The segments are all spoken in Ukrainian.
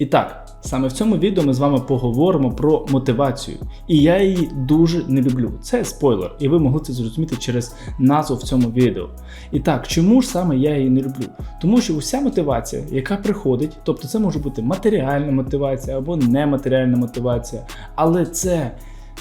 І так, саме в цьому відео ми з вами поговоримо про мотивацію. І я її дуже не люблю. Це спойлер, і ви могли це зрозуміти через назву в цьому відео. І так, чому ж саме я її не люблю? Тому що уся мотивація, яка приходить, тобто це може бути матеріальна мотивація або нематеріальна мотивація, але це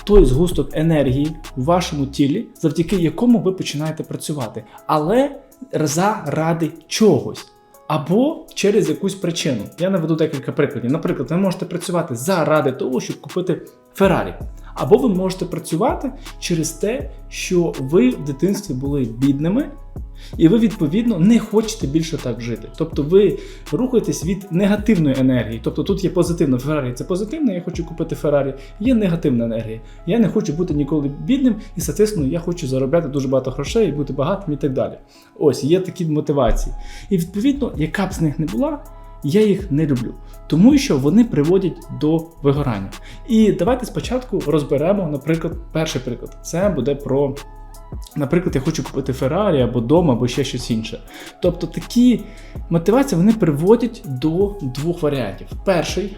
той згусток енергії в вашому тілі, завдяки якому ви починаєте працювати, але заради чогось. Або через якусь причину. Я наведу декілька прикладів. Наприклад, ви можете працювати заради того, щоб купити Феррарі. Або ви можете працювати через те, що ви в дитинстві були бідними, і ви відповідно не хочете більше так жити. Тобто ви рухаєтесь від негативної енергії. Тобто тут є позитивна Феррарі, це позитивна, я хочу купити Феррарі. Є негативна енергія. Я не хочу бути ніколи бідним, і соответственно, я хочу заробляти дуже багато грошей, бути багатим і так далі. Ось є такі мотивації. І відповідно, яка б з них не була. Я їх не люблю, тому що вони приводять до вигорання. І давайте спочатку розберемо, наприклад, перший приклад. Це буде про Наприклад, я хочу купити Феррарі або дом, або ще щось інше. Тобто такі мотивації вони приводять до двох варіантів. Перший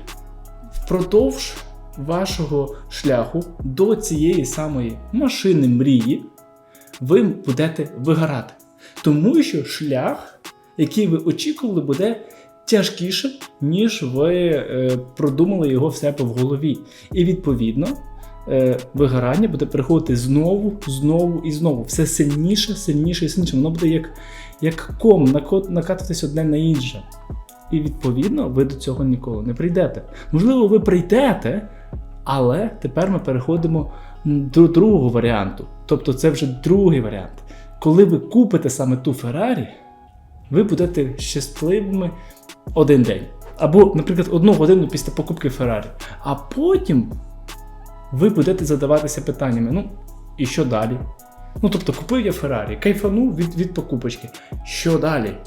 впродовж вашого шляху до цієї самої машини мрії ви будете вигорати. Тому що шлях, який ви очікували, буде тяжкішим, ніж ви е, продумали його в себе в голові. І відповідно вигорання буде приходити знову, знову і знову. Все сильніше, сильніше і сильніше. Воно буде як, як ком накатуватись одне на інше. І відповідно ви до цього ніколи не прийдете. Можливо, ви прийдете, але тепер ми переходимо до другого варіанту. Тобто це вже другий варіант. Коли ви купите саме ту Феррарі, ви будете щасливими один день. Або, наприклад, одну годину після покупки Феррарі. А потім ви будете задаватися питаннями: ну, і що далі? Ну, тобто, купив я Феррарі, кайфанув від, від покупочки. Що далі?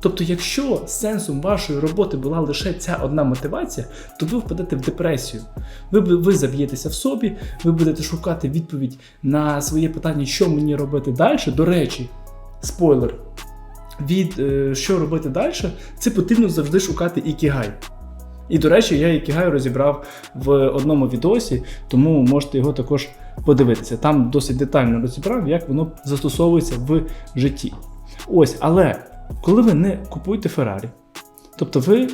Тобто, якщо сенсом вашої роботи була лише ця одна мотивація, то ви впадете в депресію. Ви, ви заб'єтеся в собі, ви будете шукати відповідь на своє питання, що мені робити далі. До речі, спойлер. Від е, що робити далі, це потрібно завжди шукати ікігай. І, до речі, я ікігай розібрав в одному відосі, тому можете його також подивитися. Там досить детально розібрав, як воно застосовується в житті. Ось, але коли ви не купуєте Феррарі, тобто ви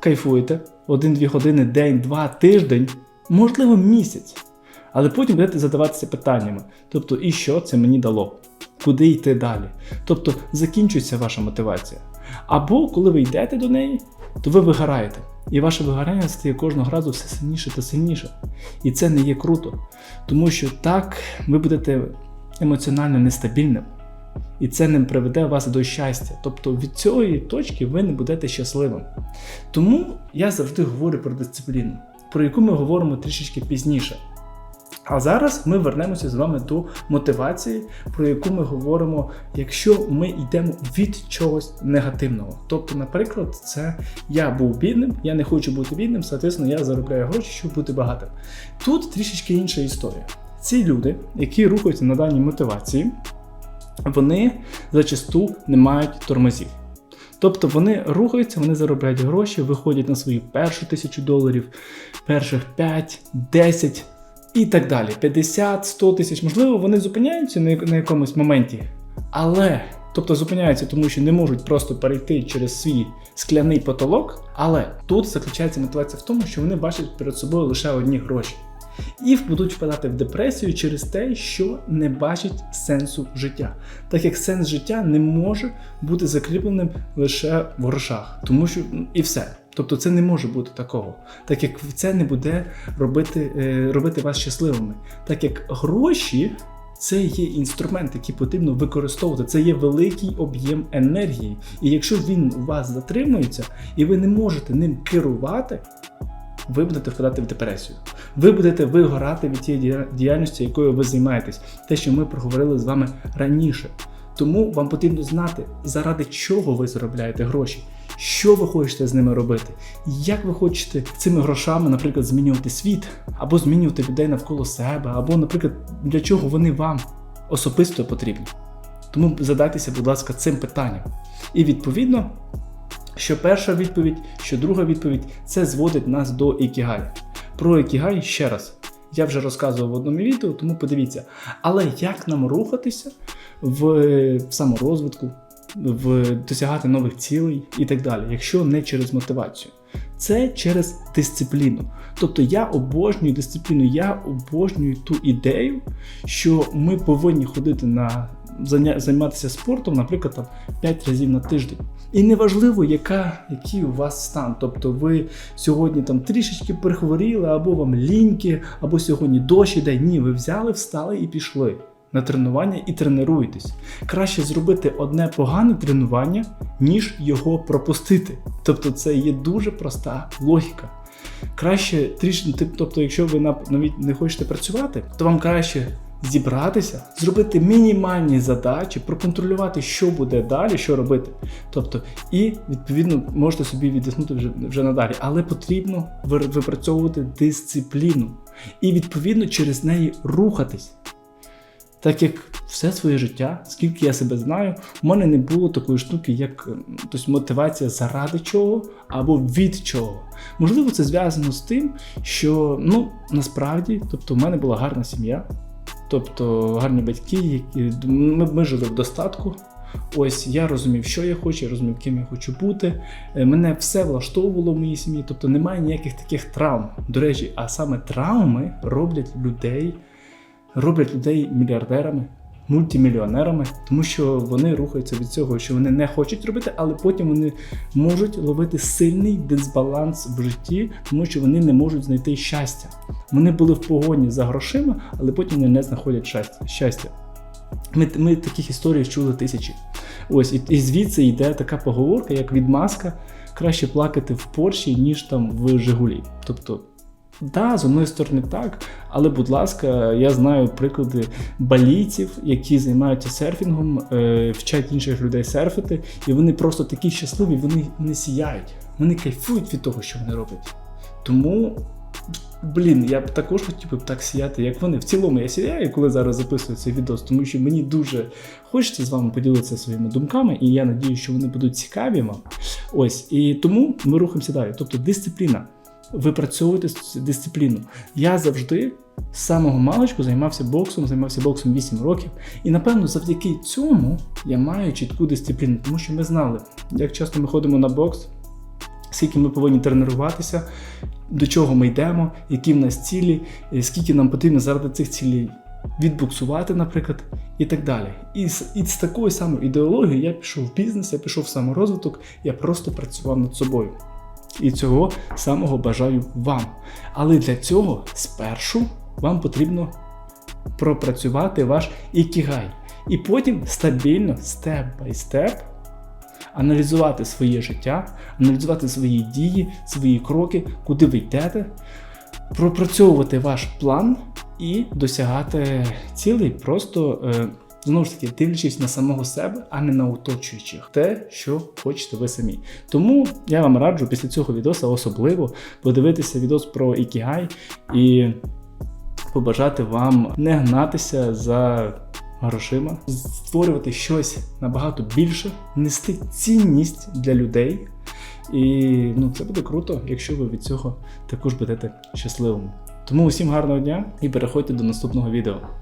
кайфуєте 1-2 години, день, два, тиждень, можливо, місяць, але потім будете задаватися питаннями: тобто, і що це мені дало? Куди йти далі? Тобто закінчується ваша мотивація. Або коли ви йдете до неї, то ви вигораєте. І ваше вигорання стає кожного разу все сильніше та сильніше. І це не є круто, тому що так ви будете емоціонально нестабільним. І це не приведе вас до щастя. Тобто від цієї точки ви не будете щасливим. Тому я завжди говорю про дисципліну, про яку ми говоримо трішечки пізніше. А зараз ми вернемося з вами до мотивації, про яку ми говоримо, якщо ми йдемо від чогось негативного. Тобто, наприклад, це я був бідним, я не хочу бути бідним, соответственно, я заробляю гроші, щоб бути багатим. Тут трішечки інша історія. Ці люди, які рухаються на даній мотивації, вони зачасту не мають тормозів. Тобто вони рухаються, вони заробляють гроші, виходять на свою першу тисячу доларів, перших 5, 10 і так далі. 50, 100 тисяч. Можливо, вони зупиняються на, якомусь моменті, але тобто зупиняються, тому що не можуть просто перейти через свій скляний потолок. Але тут заключається мотивація в тому, що вони бачать перед собою лише одні гроші. І будуть впадати в депресію через те, що не бачать сенсу життя, так як сенс життя не може бути закріпленим лише в грошах, тому що ну, і все. Тобто це не може бути такого, так як це не буде робити, е, робити вас щасливими, так як гроші. Це є інструмент, який потрібно використовувати. Це є великий об'єм енергії. І якщо він у вас затримується, і ви не можете ним керувати, ви будете впадати в депресію. Ви будете вигорати від тієї дія- діяльності, якою ви займаєтесь, те, що ми проговорили з вами раніше. Тому вам потрібно знати, заради чого ви заробляєте гроші, що ви хочете з ними робити, як ви хочете цими грошами, наприклад, змінювати світ, або змінювати людей навколо себе, або, наприклад, для чого вони вам особисто потрібні. Тому задайтеся, будь ласка, цим питанням. І відповідно Що перша відповідь, що друга відповідь це зводить нас до ікігай. Про ікігай ще раз. Я вже розказував в одному відео, тому подивіться. Але як нам рухатися в, саморозвитку, в досягати нових цілей і так далі, якщо не через мотивацію? Це через дисципліну. Тобто я обожнюю дисципліну, я обожнюю ту ідею, що ми повинні ходити на займатися спортом, наприклад, там 5 разів на тиждень. І неважливо, яка, який у вас стан. Тобто ви сьогодні там трішечки перехворіли, або вам ліньки, або сьогодні дощ іде. Ні, ви взяли, встали і пішли на тренування і тренуєтесь. Краще зробити одне погане тренування, ніж його пропустити. Тобто це є дуже проста логіка. Краще трішки, тобто, якщо ви навіть не хочете працювати, то вам краще зібратися, зробити мінімальні задачі, проконтролювати, що буде далі, що робити. Тобто, і відповідно можете собі відіснути вже, вже надалі. Але потрібно ви- випрацьовувати дисципліну і відповідно через неї рухатись. Так як все своє життя, скільки я себе знаю, у мене не було такої штуки, як тобто, мотивація заради чого або від чого. Можливо, це зв'язано з тим, що ну насправді, тобто, в мене була гарна сім'я, тобто гарні батьки, які ми, ми жили в достатку. Ось я розумів, що я хочу, я розумів, ким я хочу бути. Е, Мене все влаштовувало в моїй сім'ї, тобто немає ніяких таких травм. До речі, а саме травми роблять людей роблять людей мільярдерами, мультимільйонерами, тому що вони рухаються від цього, що вони не хочуть робити, але потім вони можуть ловити сильний дисбаланс в житті, тому що вони не можуть знайти щастя. Вони були в погоні за грошима, але потім вони не знаходять щастя. Ми, ми таких історій чули тисячі. Ось, і, і звідси йде така поговорка, як відмазка, краще плакати в Порші, ніж там в Жигулі. Тобто, да, з одної сторони так, але, будь ласка, я знаю приклади балійців, які займаються серфінгом, е, вчать інших людей серфити, і вони просто такі щасливі, вони, вони сіяють, вони кайфують від того, що вони роблять. Тому. Блін, я б також хотів би так сіяти, як вони. В цілому я сіяю, коли зараз записую цей відос, тому що мені дуже хочеться з вами поділитися своїми думками, і я надію, що вони будуть цікаві вам. Ось, і тому ми рухаємося далі. Тобто дисципліна. Випрацьовуйте цю дисципліну. Я завжди з самого маличку займався боксом, займався боксом 8 років. І напевно завдяки цьому я маю чітку дисципліну, тому що ми знали, як часто ми ходимо на бокс, скільки ми повинні тренуватися, до чого ми йдемо, які в нас цілі, е, скільки нам потрібно заради цих цілей відбуксувати, наприклад, і так далі. І з, і з такою самою ідеологією я пішов в бізнес, я пішов в саморозвиток, я просто працював над собою. І цього самого бажаю вам. Але для цього спершу вам потрібно пропрацювати ваш ікігай. І потім стабільно, степ бай степ, аналізувати своє життя, аналізувати свої дії, свої кроки, куди ви йдете, пропрацьовувати ваш план і досягати цілей, просто е, знову ж таки дивлячись на самого себе, а не на оточуючих, те, що хочете ви самі. Тому я вам раджу після цього відоса особливо подивитися відос про Ікігай і побажати вам не гнатися за грошима, створювати щось набагато більше, нести цінність для людей. І ну, це буде круто, якщо ви від цього також будете щасливими. Тому усім гарного дня і переходьте до наступного відео.